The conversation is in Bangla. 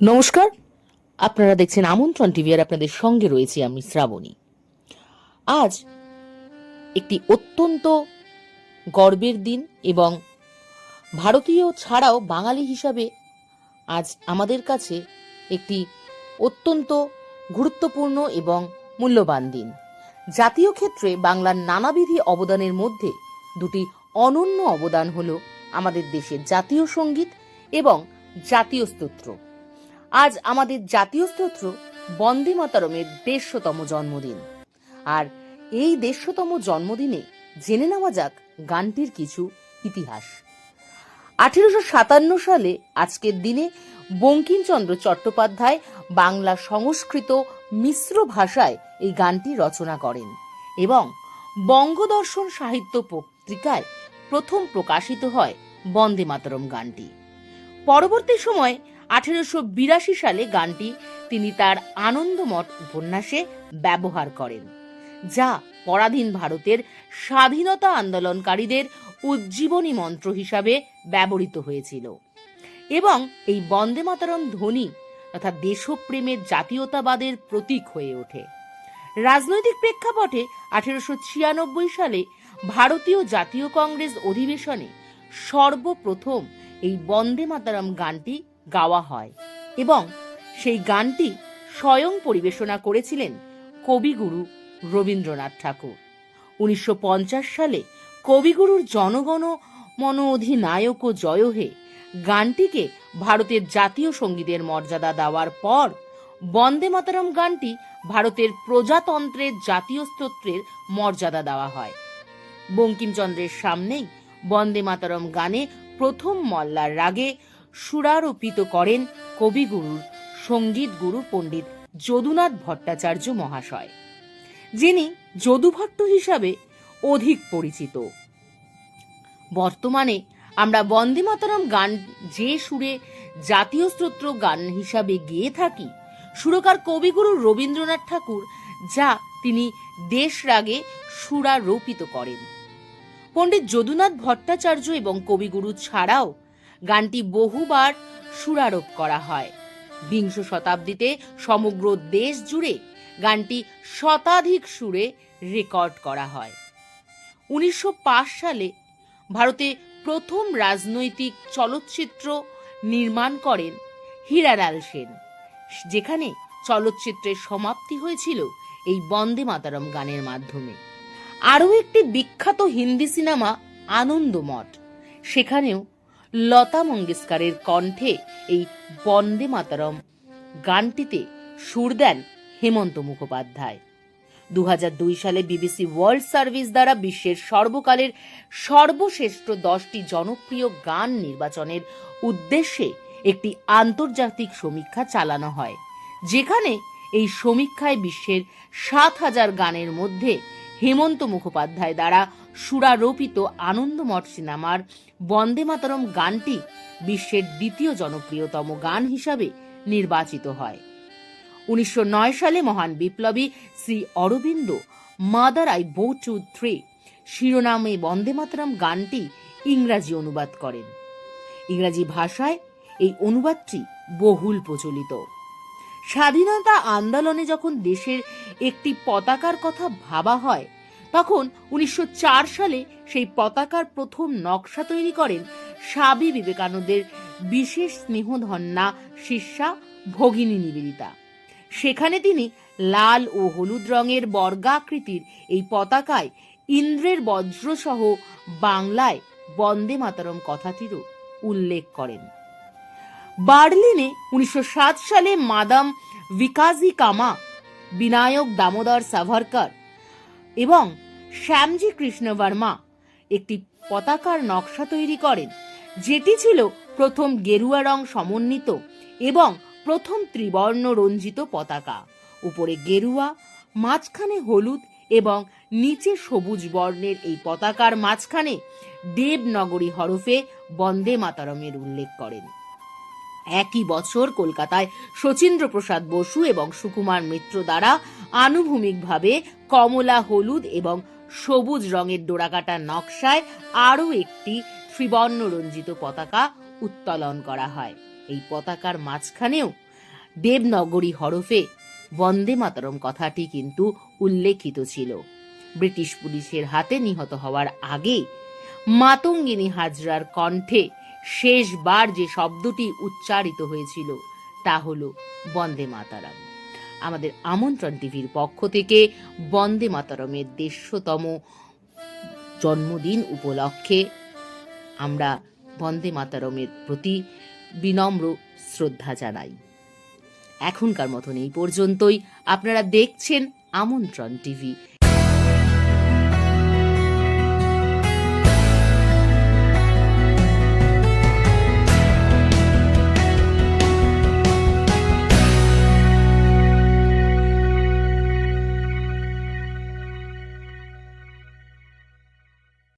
নমস্কার। আপনারা দেখছেন আমন্ত্রণ টিভি আর আপনাদের সঙ্গে রয়েছি আমি শ্রাবণী। আজ একটি অত্যন্ত গর্বের দিন এবং ভারতীয় ছাড়াও বাঙালি হিসাবে আজ আমাদের কাছে একটি অত্যন্ত গুরুত্বপূর্ণ এবং মূল্যবান দিন। জাতীয় ক্ষেত্রে বাংলার নানাবিধি অবদানের মধ্যে দুটি অনন্য অবদান হল আমাদের দেশের জাতীয় সংগীত এবং জাতীয় স্তোত্র। আজ আমাদের জাতীয় স্তোত্র বন্দে মাতারমের দেড়শোতম জন্মদিন। আর এই দেড়শোতম জন্মদিনে জেনে নেওয়া যাক গানটির কিছু ইতিহাস। আঠেরোশো সাতান্ন সালে আজকের দিনে বঙ্কিমচন্দ্র চট্টোপাধ্যায় বাংলা সংস্কৃত মিশ্র ভাষায় এই গানটি রচনা করেন এবং বঙ্গদর্শন সাহিত্য পত্রিকায় প্রথম প্রকাশিত হয় বন্দে মাতরম গানটি। পরবর্তী সময় আঠেরোশো বিরাশি সালে গানটি তিনি তার আনন্দমঠ উপন্যাসে ব্যবহার করেন, যা পরাধীন ভারতের স্বাধীনতা আন্দোলনকারীদের উজ্জীবনী মন্ত্র হিসাবে ব্যবহৃত হয়েছিল। এবং এই বন্দে মাতরম ধ্বনি তথা দেশপ্রেমের জাতীয়তাবাদের প্রতীক হয়ে ওঠে। রাজনৈতিক প্রেক্ষাপটে আঠেরোশো ছিয়ানব্বই সালে ভারতীয় জাতীয় কংগ্রেস অধিবেশনে সর্বপ্রথম এই বন্দে মাতারাম গানটি গাওয়া হয় এবং সেই গানটি স্বয়ং পরিবেশনা করেছিলেন কবিগুরু রবীন্দ্রনাথ ঠাকুর। উনিশশো সালে কবিগুরুর জনগণ মন অধিনায়ক ও জয় হে গানটিকে ভারতের জাতীয় সঙ্গীতের মর্যাদা দেওয়ার পর বন্দে মাতারাম গানটি ভারতের প্রজাতন্ত্রের জাতীয় স্তোত্রের মর্যাদা দেওয়া হয়। বঙ্কিমচন্দ্রের সামনেই বন্দে মাতারম গানে প্রথম মল্লার রাগে সুরারোপিত করেন কবিগুরুর সংগীত গুরু পণ্ডিত যদুনাথ ভট্টাচার্য মহাশয়, যিনি যদুভট্ট হিসাবে অধিক পরিচিত। বর্তমানে আমরা বন্দে মাতরম গান যে সুরে জাতীয় স্তোত্র গান হিসাবে গেয়ে থাকি, সুরকার কবিগুরু রবীন্দ্রনাথ ঠাকুর, যা তিনি দেশ রাগে সুরারোপিত করেন। পণ্ডিত যদুনাথ ভট্টাচার্য এবং কবিগুরু ছাড়াও গানটি বহুবার সুরারোপ করা হয়। বিংশ শতাব্দীতে সমগ্র দেশ জুড়ে গানটি শতাধিক সুরে রেকর্ড করা হয়। উনিশশো পাঁচ সালে ভারতে প্রথম রাজনৈতিক চলচ্চিত্র নির্মাণ করেন হীরালাল সেন, যেখানে চলচ্চিত্রের সমাপ্তি হয়েছিল এই বন্দে মাতারম গানের মাধ্যমে। আরও একটি বিখ্যাত হিন্দি সিনেমা, আনন্দমঠ। সেখানেও লতা মঙ্গেশকরের কণ্ঠে এই বন্দে মাতারম গানটিতে সুর দেন হেমন্ত মুখোপাধ্যায়। দু হাজার দুই সালে বিবিসি ওয়ার্ল্ড সার্ভিস দ্বারা বিশ্বের সর্বকালের সর্বশ্রেষ্ঠ দশটি জনপ্রিয় গান নির্বাচনের উদ্দেশ্যে একটি আন্তর্জাতিক সমীক্ষা চালানো হয়, যেখানে এই সমীক্ষায় বিশ্বের সাত হাজার গানের মধ্যে হেমন্ত মুখোপাধ্যায় দ্বারা সুরারোপিত আনন্দমঠ সিনেমার বন্দে মাতরম গানটি বিশ্বের দ্বিতীয় জনপ্রিয়তম গান হিসাবে নির্বাচিত হয়। উনিশশো নয় সালে মহান বিপ্লবী Shri Aurobindo mother I bow to thee শিরোনামে বন্দে মাতরম গানটি ইংরাজি অনুবাদ করেন। ইংরাজি ভাষায় এই অনুবাদটি বহুল প্রচলিত। স্বাধীনতা আন্দোলনে যখন দেশের একটি পতাকার কথা ভাবা হয়। তখন উনিশশো চার সালে সেই পতাকার প্রথম নকশা তৈরি করেন স্বামী বিবেকানন্দের বিশেষ স্নেহধন্যা শিষ্যা ভগিনী নিবেদিতা। সেখানে তিনি লাল ও হলুদ রঙের বর্গাকৃতির এই পতাকায় ইন্দ্রের বজ্রসহ বাংলায় বন্দে মাতরম কথাটিরও উল্লেখ করেন। বার্লিনে উনিশশো সাত সালে মাদাম বিকাজি কামা বিনায়ক দামোদর সাভারকর এবং শ্যামজি কৃষ্ণ বর্মা একটি পতাকার নকশা তৈরি করেন, যেটি ছিল প্রথম গেরুয়া রং সমন্বিত এবং প্রথম ত্রিবর্ণ রঞ্জিত পতাকা। উপরে গেরুয়া, মাঝখানে হলুদ এবং নিচে সবুজ বর্ণের এই পতাকার মাঝখানে দেবনগরী হরফে বন্দে মাতারমের উল্লেখ করেন। একই বছর কলকাতায় শচীন্দ্র প্রসাদ বসু এবং সুকুমার মিত্র দ্বারা আনুভূমিকভাবে কমলা হলুদ এবং সবুজ রঙের ডোরাকাটা নকশায় আরও একটি ত্রিবর্ণ রঞ্জিত পতাকা উত্তোলন করা হয়। এই পতাকার মাঝখানেও দেবনগরী হরফে বন্দে মাতরম কথাটি কিন্তু উল্লেখিত ছিল। ব্রিটিশ পুলিশের হাতে নিহত হওয়ার আগে মাতঙ্গিনী হাজরার কণ্ঠে শেষবার যে শব্দটি উচ্চারিত হয়েছিল, তা হলো, বন্দে মাতারাম। আমাদের আমন্ত্রণ টিভির পক্ষ থেকে বন্দে মাতারমের দেড়শোতম জন্মদিন উপলক্ষে আমরা বন্দে মাতারমের প্রতি বিনম্র শ্রদ্ধা জানাই। এখনকার মতন এই পর্যন্তই। আপনারা দেখছেন আমন্ত্রণ টিভি।